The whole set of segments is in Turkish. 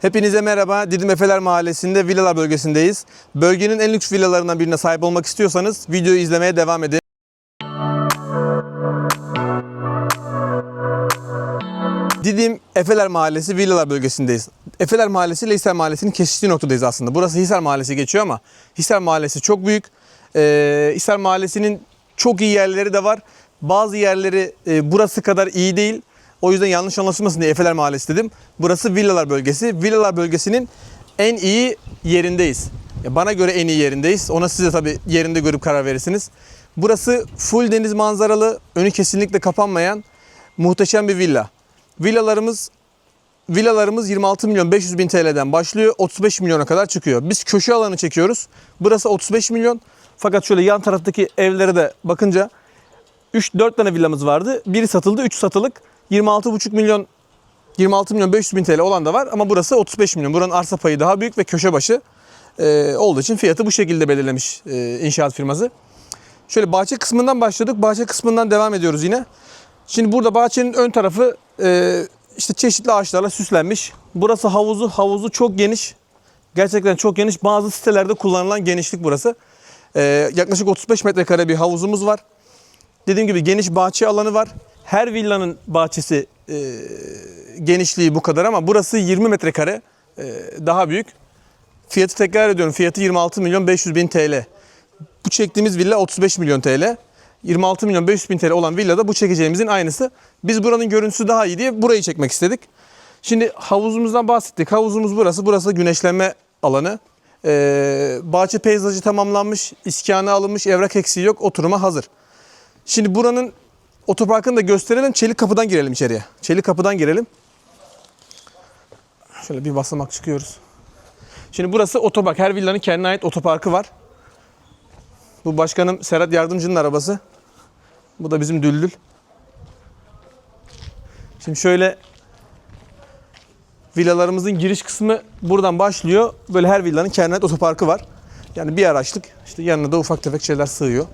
Hepinize merhaba. Didim Efeler Mahallesi'nde villalar bölgesindeyiz. Bölgenin en lüks villalarından birine sahip olmak istiyorsanız videoyu izlemeye devam edin. Didim Efeler Mahallesi Villalar bölgesindeyiz. Efeler Mahallesi ile Hisar Mahallesi'nin kesiştiği noktadayız aslında. Burası Hisar Mahallesi geçiyor ama Hisar Mahallesi çok büyük. Ee, Hisar Mahallesi'nin çok iyi yerleri de var. Bazı yerleri e, burası kadar iyi değil. O yüzden yanlış anlaşılmasın diye Efeler Mahallesi dedim. Burası Villalar bölgesi. Villalar bölgesinin en iyi yerindeyiz. Ya Bana göre en iyi yerindeyiz. Ona siz de tabii yerinde görüp karar verirsiniz. Burası full deniz manzaralı, önü kesinlikle kapanmayan muhteşem bir villa. Villalarımız Villalarımız 26 milyon 500 bin TL'den başlıyor. 35 milyona kadar çıkıyor. Biz köşe alanı çekiyoruz. Burası 35 milyon. Fakat şöyle yan taraftaki evlere de bakınca 3-4 tane villamız vardı. Biri satıldı, 3 satılık. 26,5 milyon 26 milyon 500 bin TL olan da var ama burası 35 milyon. Buranın arsa payı daha büyük ve köşe başı e, olduğu için fiyatı bu şekilde belirlemiş e, inşaat firması. Şöyle bahçe kısmından başladık. Bahçe kısmından devam ediyoruz yine. Şimdi burada bahçenin ön tarafı e, işte çeşitli ağaçlarla süslenmiş. Burası havuzu. Havuzu çok geniş. Gerçekten çok geniş. Bazı sitelerde kullanılan genişlik burası. E, yaklaşık 35 metrekare bir havuzumuz var. Dediğim gibi geniş bahçe alanı var. Her villanın bahçesi e, genişliği bu kadar ama burası 20 metrekare e, daha büyük. Fiyatı tekrar ediyorum. Fiyatı 26 milyon 500 bin TL. Bu çektiğimiz villa 35 milyon TL. 26 milyon 500 bin TL olan villada bu çekeceğimizin aynısı. Biz buranın görüntüsü daha iyi diye burayı çekmek istedik. Şimdi havuzumuzdan bahsettik. Havuzumuz burası. Burası güneşlenme alanı. Ee, bahçe peyzajı tamamlanmış, iskanı alınmış, evrak eksiği yok, oturuma hazır. Şimdi buranın otoparkını da gösterelim. Çelik kapıdan girelim içeriye. Çelik kapıdan girelim. Şöyle bir basamak çıkıyoruz. Şimdi burası otopark. Her villanın kendine ait otoparkı var. Bu başkanım Serhat Yardımcı'nın arabası. Bu da bizim Düldül. Şimdi şöyle villalarımızın giriş kısmı buradan başlıyor. Böyle her villanın kendine ait otoparkı var. Yani bir araçlık. İşte yanına da ufak tefek şeyler sığıyor.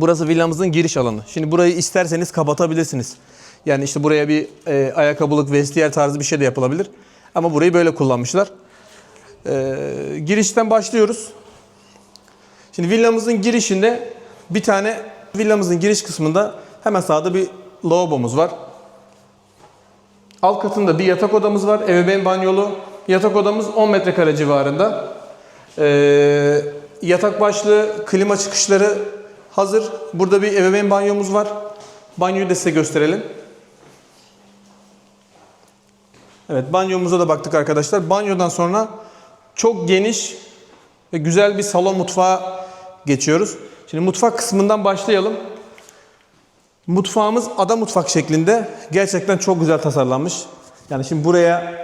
Burası villamızın giriş alanı. Şimdi burayı isterseniz kapatabilirsiniz. Yani işte buraya bir e, ayakkabılık, vestiyer tarzı bir şey de yapılabilir. Ama burayı böyle kullanmışlar. E, girişten başlıyoruz. Şimdi villamızın girişinde bir tane villamızın giriş kısmında hemen sağda bir lavabomuz var. Alt katında bir yatak odamız var. Ebeveyn banyolu. Yatak odamız 10 metrekare civarında. Ee, yatak başlığı, klima çıkışları hazır. Burada bir ebeveyn banyomuz var. Banyoyu da size gösterelim. Evet banyomuza da baktık arkadaşlar. Banyodan sonra çok geniş ve güzel bir salon mutfağı geçiyoruz. Şimdi mutfak kısmından başlayalım. Mutfağımız ada mutfak şeklinde. Gerçekten çok güzel tasarlanmış. Yani şimdi buraya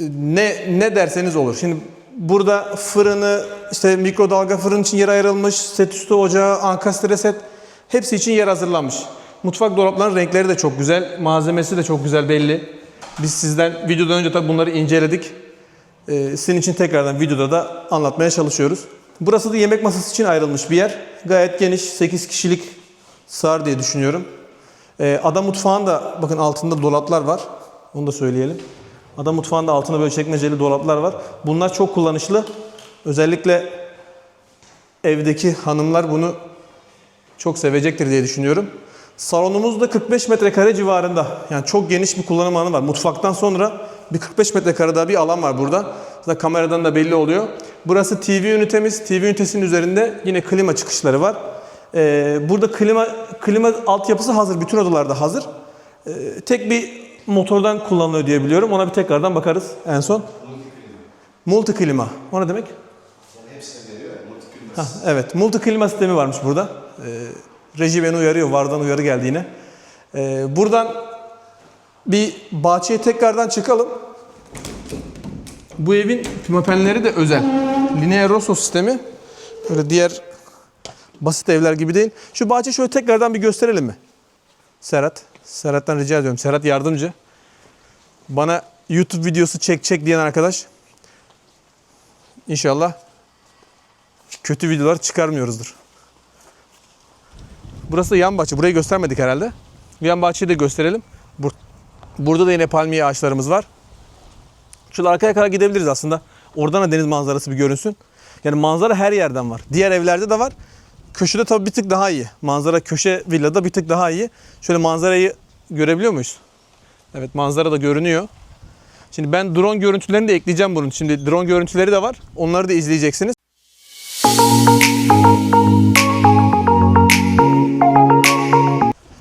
e, ne ne derseniz olur. Şimdi burada fırını, işte mikrodalga fırın için yer ayrılmış, set üstü ocağı, ankastre set hepsi için yer hazırlanmış. Mutfak dolaplarının renkleri de çok güzel, malzemesi de çok güzel belli. Biz sizden videodan önce tabii bunları inceledik. Ee, sizin için tekrardan videoda da anlatmaya çalışıyoruz. Burası da yemek masası için ayrılmış bir yer. Gayet geniş, 8 kişilik sığar diye düşünüyorum. Ee, ada mutfağında bakın altında dolaplar var. Onu da söyleyelim. Ada mutfağında altında böyle çekmeceli dolaplar var. Bunlar çok kullanışlı. Özellikle evdeki hanımlar bunu çok sevecektir diye düşünüyorum. Salonumuz da 45 metrekare civarında. Yani çok geniş bir kullanım alanı var. Mutfaktan sonra bir 45 metrekare daha bir alan var burada. Zaten kameradan da belli oluyor. Burası TV ünitemiz. TV ünitesinin üzerinde yine klima çıkışları var. Ee, burada klima klima altyapısı hazır. Bütün odalarda hazır. Ee, tek bir motordan kullanılıyor diye biliyorum. Ona bir tekrardan bakarız en son. Multi klima. O ne demek? Ha, evet, multi klima sistemi varmış burada. Ee, reji beni uyarıyor, vardan uyarı geldi yine. Ee, buradan bir bahçeye tekrardan çıkalım. Bu evin pimapenleri de özel. Linea Rosso sistemi. Böyle diğer basit evler gibi değil. Şu bahçe şöyle tekrardan bir gösterelim mi? Serhat. Serhat'tan rica ediyorum. Serhat yardımcı. Bana YouTube videosu çek çek diyen arkadaş. İnşallah kötü videolar çıkarmıyoruzdur. Burası da yan bahçe. Burayı göstermedik herhalde. Yan bahçeyi de gösterelim. Bur- Burada da yine palmiye ağaçlarımız var. Şöyle arkaya kadar gidebiliriz aslında. Oradan da deniz manzarası bir görünsün. Yani manzara her yerden var. Diğer evlerde de var. Köşede tabii bir tık daha iyi. Manzara köşe villada bir tık daha iyi. Şöyle manzarayı görebiliyor muyuz? Evet manzara da görünüyor. Şimdi ben drone görüntülerini de ekleyeceğim bunun. Şimdi drone görüntüleri de var. Onları da izleyeceksiniz.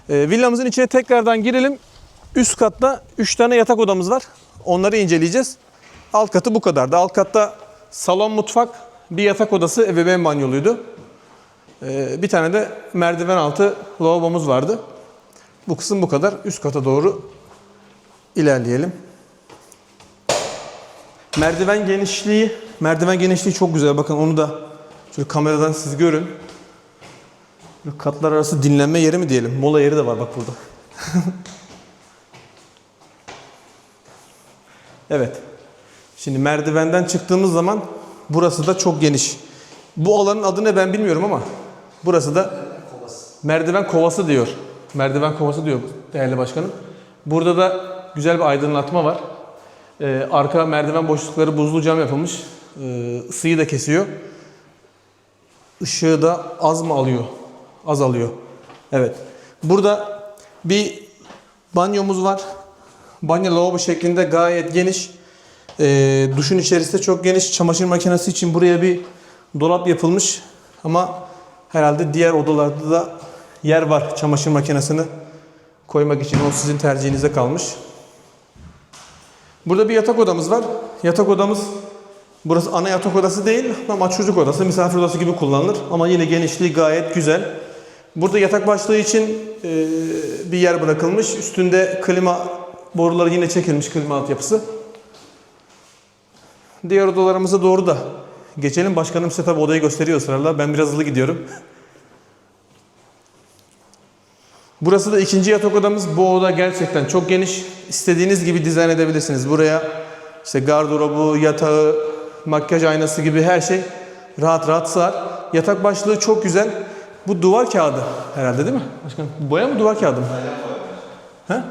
Ee, villamızın içine tekrardan girelim. Üst katta 3 tane yatak odamız var. Onları inceleyeceğiz. Alt katı bu kadardı. Alt katta salon, mutfak, bir yatak odası, ebeveyn banyoluydu. Ee, bir tane de merdiven altı lavabomuz vardı. Bu kısım bu kadar. Üst kata doğru ilerleyelim. Merdiven genişliği, merdiven genişliği çok güzel. Bakın onu da şöyle kameradan siz görün. Böyle katlar arası dinlenme yeri mi diyelim? Mola yeri de var bak burada. evet. Şimdi merdivenden çıktığımız zaman burası da çok geniş. Bu alanın adı ne ben bilmiyorum ama burası da merdiven kovası diyor. Merdiven kovası diyor değerli başkanım. Burada da güzel bir aydınlatma var. Ee, arka merdiven boşlukları buzlu cam yapılmış. Ee, ısıyı da kesiyor. Işığı da az mı alıyor? Az alıyor. Evet. Burada bir banyomuz var. Banyo lavabo şeklinde gayet geniş. Ee, duşun içerisi de çok geniş. Çamaşır makinesi için buraya bir dolap yapılmış. Ama herhalde diğer odalarda da yer var çamaşır makinesini koymak için. O sizin tercihinize kalmış. Burada bir yatak odamız var. Yatak odamız burası ana yatak odası değil ama çocuk odası, misafir odası gibi kullanılır. Ama yine genişliği gayet güzel. Burada yatak başlığı için e, bir yer bırakılmış. Üstünde klima boruları yine çekilmiş klima altyapısı. Diğer odalarımıza doğru da geçelim. Başkanım size tabii odayı gösteriyor ısrarla. Ben biraz hızlı gidiyorum. Burası da ikinci yatak odamız. Bu oda gerçekten çok geniş. İstediğiniz gibi dizayn edebilirsiniz. Buraya işte gardırobu, yatağı, makyaj aynası gibi her şey rahat rahat sığar. Yatak başlığı çok güzel. Bu duvar kağıdı herhalde değil mi? Başkanım boya mı duvar kağıdı mı? He?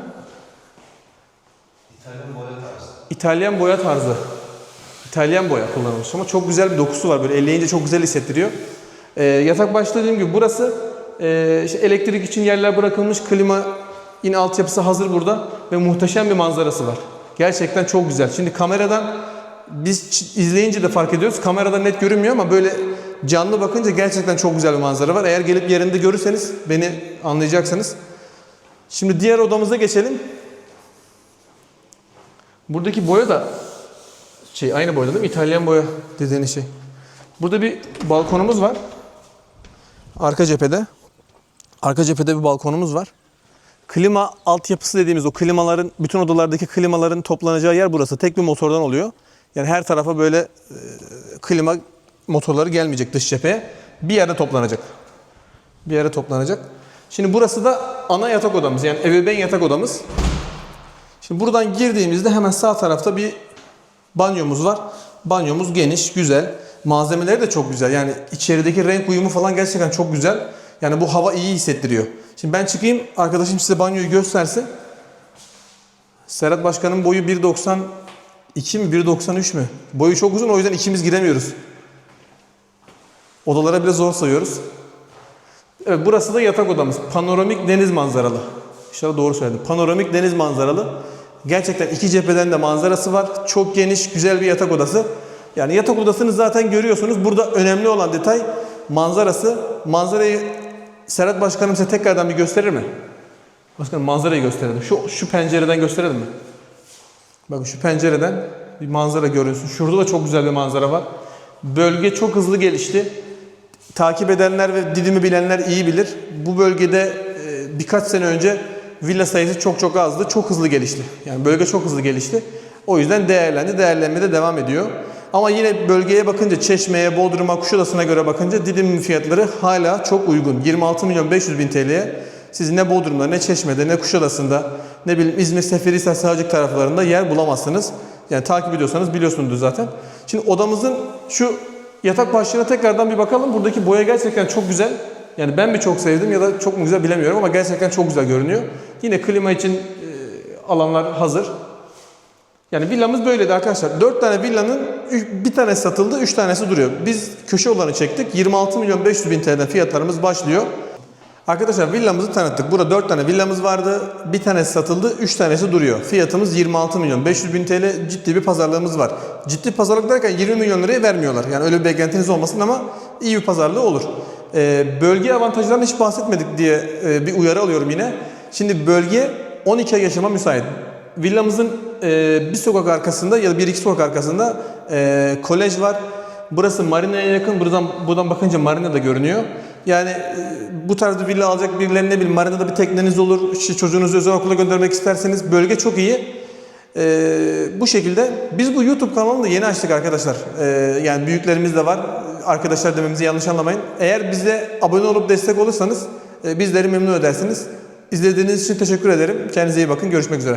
İtalyan boya tarzı. İtalyan boya kullanılmış ama çok güzel bir dokusu var. Böyle elleyince çok güzel hissettiriyor. Ee, yatak başlığı dediğim gibi burası e, işte elektrik için yerler bırakılmış. Klima yine altyapısı hazır burada ve muhteşem bir manzarası var. Gerçekten çok güzel. Şimdi kameradan biz izleyince de fark ediyoruz. Kamerada net görünmüyor ama böyle canlı bakınca gerçekten çok güzel bir manzara var. Eğer gelip yerinde görürseniz beni anlayacaksınız. Şimdi diğer odamıza geçelim. Buradaki boya da şey aynı boyada değil mi? İtalyan boya dediğiniz şey. Burada bir balkonumuz var. Arka cephede. Arka cephede bir balkonumuz var. Klima altyapısı dediğimiz o klimaların, bütün odalardaki klimaların toplanacağı yer burası. Tek bir motordan oluyor. Yani her tarafa böyle e, klima motorları gelmeyecek dış cepheye. Bir yerde toplanacak. Bir yere toplanacak. Şimdi burası da ana yatak odamız. Yani ebeveyn yatak odamız. Şimdi buradan girdiğimizde hemen sağ tarafta bir banyomuz var. Banyomuz geniş, güzel. Malzemeleri de çok güzel. Yani içerideki renk uyumu falan gerçekten çok güzel. Yani bu hava iyi hissettiriyor. Şimdi ben çıkayım, arkadaşım size banyoyu göstersin. Serhat Başkan'ın boyu 1.92 mi, 1.93 mü? Boyu çok uzun o yüzden ikimiz giremiyoruz. Odalara bile zor sayıyoruz. Evet burası da yatak odamız. Panoramik deniz manzaralı. İnşallah doğru söyledim. Panoramik deniz manzaralı. Gerçekten iki cepheden de manzarası var. Çok geniş, güzel bir yatak odası. Yani yatak odasını zaten görüyorsunuz. Burada önemli olan detay manzarası. Manzarayı Serhat Başkanım size tekrardan bir gösterir mi? Başkanım manzarayı gösterelim. Şu, şu pencereden gösterelim mi? Bakın şu pencereden bir manzara görüyorsun. Şurada da çok güzel bir manzara var. Bölge çok hızlı gelişti. Takip edenler ve Didim'i bilenler iyi bilir. Bu bölgede e, birkaç sene önce villa sayısı çok çok azdı. Çok hızlı gelişti. Yani bölge çok hızlı gelişti. O yüzden değerlendi. Değerlenme de devam ediyor. Ama yine bölgeye bakınca Çeşme'ye, Bodrum'a, Kuşadası'na göre bakınca Didim'in fiyatları hala çok uygun. 26 milyon 500 bin TL'ye siz ne Bodrum'da, ne Çeşme'de, ne Kuşadası'nda, ne bileyim İzmir, Seferihisar, Sığacık taraflarında yer bulamazsınız. Yani takip ediyorsanız biliyorsunuzdur zaten. Şimdi odamızın şu yatak başlığına tekrardan bir bakalım. Buradaki boya gerçekten çok güzel. Yani ben mi çok sevdim ya da çok mu güzel bilemiyorum ama gerçekten çok güzel görünüyor. Yine klima için e, alanlar hazır. Yani villamız böyleydi arkadaşlar. 4 tane villanın bir tanesi satıldı, 3 tanesi duruyor. Biz köşe olanı çektik. 26 milyon 500 bin TL'den fiyatlarımız başlıyor. Arkadaşlar villamızı tanıttık. Burada 4 tane villamız vardı. Bir tanesi satıldı, 3 tanesi duruyor. Fiyatımız 26 milyon 500 bin TL. Ciddi bir pazarlığımız var. Ciddi pazarlık derken 20 milyon liraya vermiyorlar. Yani öyle bir beklentiniz olmasın ama iyi bir pazarlığı olur. Ee, bölge avantajlarından hiç bahsetmedik diye e, bir uyarı alıyorum yine. Şimdi bölge 12 ay yaşama müsait. Villamızın e, bir sokak arkasında ya da bir iki sokak arkasında e, kolej var. Burası marinaya yakın. Buradan buradan bakınca marina da görünüyor. Yani e, bu tarz bir villa alacak birilerine ne bileyim marinada bir tekneniz olur. İşte çocuğunuzu özel okula göndermek isterseniz bölge çok iyi. E, bu şekilde biz bu YouTube kanalını da yeni açtık arkadaşlar. E, yani büyüklerimiz de var. Arkadaşlar dememizi yanlış anlamayın. Eğer bize abone olup destek olursanız e, bizleri memnun edersiniz. İzlediğiniz için teşekkür ederim. Kendinize iyi bakın. Görüşmek üzere.